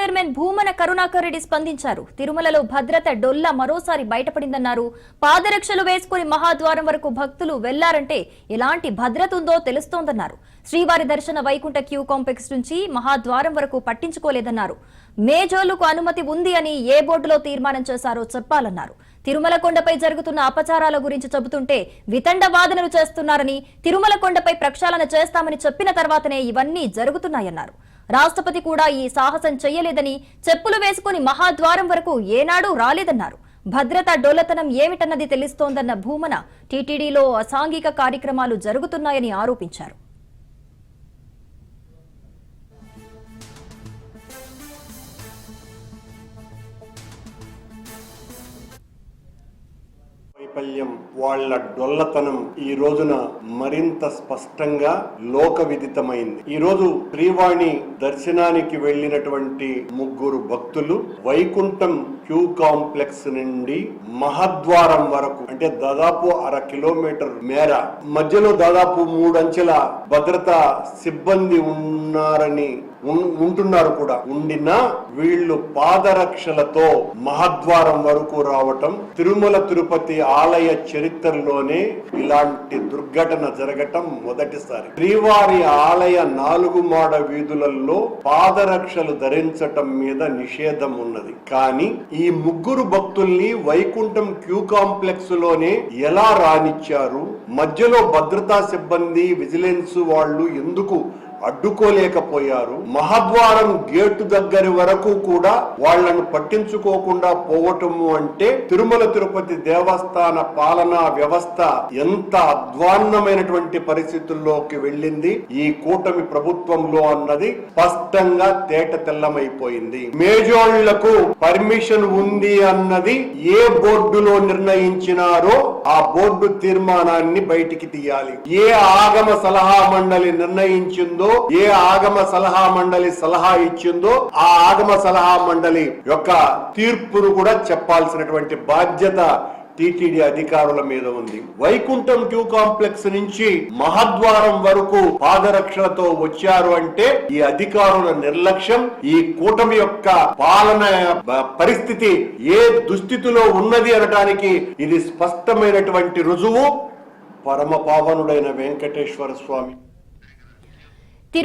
Chairman Bhumana Karunakar Reddy స్పందించారు. తిరుమలలో భద్రత డొల్ల మరోసారి బయటపడిందన్నారు. పాదరక్షలు వేసుకుని మహాద్వారం వరకు భక్తులు వెళ్ళారంటే ఎలాంటి భద్రత ఉందో తెలుస్తోందన్నారు. శ్రీవారి దర్శన వైకుంఠ క్యూ కాంప్లెక్స్ నుంచి మహాద్వారం వరకు పట్టించుకోలేదన్నారు. మేజోలుకు అనుమతి ఉంది అని ఏ బోర్డులో తీర్మానం చేశారో చెప్పాలన్నారు. తిరుమల కొండపై జరుగుతున్న అపచారాల గురించి చెబుతుంటే వితండ వాదనలు చేస్తున్నారని తిరుమల కొండపై ప్రక్షాళన చేస్తామని చెప్పిన తర్వాతనే ఇవన్నీ జరుగుతున్నాయన్నారు. రాష్ట్రపతి కూడా ఈ సాహసం చెయ్యలేదని చెప్పులు వేసుకుని మహాద్వారం వరకు ఏనాడూ రాలేదన్నారు. భద్రతా డోలతనం ఏమిటన్నది తెలుస్తోందన్న భూమన టీటీడీలో అసాంఘిక కార్యక్రమాలు జరుగుతున్నాయని ఆరోపించారు. వైఫల్యం వాళ్ళ డొల్లతనం ఈ రోజున మరింత స్పష్టంగా లోక విదితమైంది ఈ రోజు శ్రీవాణి దర్శనానికి వెళ్ళినటువంటి ముగ్గురు భక్తులు వైకుంఠం క్యూ కాంప్లెక్స్ నుండి మహద్వారం వరకు అంటే దాదాపు అర కిలోమీటర్ మేర. మధ్యలో దాదాపు మూడంచెల భద్రతా సిబ్బంది ఉన్నారని ఉంటున్నారు కూడా. ఉండినా వీళ్ళు పాదరక్షలతో మహద్వారం వరకు రావటం తిరుమల తిరుపతి ఆలయ చరిత్రలోనే ఇలాంటి దుర్ఘటన జరగటం మొదటిసారి. శ్రీవారి ఆలయ నాలుగు మాడ వీధులలో పాదరక్షలు ధరించటం మీద నిషేధం ఉన్నది. కానీ ఈ ఈ ముగ్గురు భక్తుల్ని వైకుంఠం క్యూ కాంప్లెక్స్లోనే ఎలా రానిచ్చారు? మధ్యలో భద్రతా సిబ్బంది విజిలెన్స్ వాళ్ళు ఎందుకు అడ్డుకోలేకపోయారు. మహద్వారం గేటు దగ్గర వరకు కూడా వాళ్ళను పట్టించుకోకుండా పోవటము అంటే తిరుమల తిరుపతి దేవస్థాన పాలనా వ్యవస్థ ఎంత అధ్వాన్నమైనటువంటి పరిస్థితుల్లోకి వెళ్ళింది. ఈ కూటమి ప్రభుత్వంలో అన్నది స్పష్టంగా తేట తెల్లమైపోయింది. మేజోళ్ళకు పర్మిషన్ ఉంది అన్నది ఏ బోర్డులో నిర్ణయించినారో ఆ బోర్డు తీర్మానాన్ని బయటికి తీయాలి. ఏ ఆగమ సలహా మండలి నిర్ణయించిందో ఏ ఆగమ సలహా మండలి సలహా ఇచ్చిందో ఆ ఆగమ సలహా మండలి యొక్క తీర్పును కూడా చెప్పాల్సినటువంటి బాధ్యత టిటిడి అధికారుల మీద ఉంది. వైకుంఠం క్యూ కాంప్లెక్స్ నుంచి మహద్వారం వరకు పాదరక్షలతో వచ్చారు అంటే ఈ అధికారుల నిర్లక్ష్యం ఈ కూటమి యొక్క పాలన పరిస్థితి ఏ దుస్థితిలో ఉన్నది అనడానికి ఇది స్పష్టమైనటువంటి రుజువు. పరమ పావనుడైన వెంకటేశ్వర స్వామి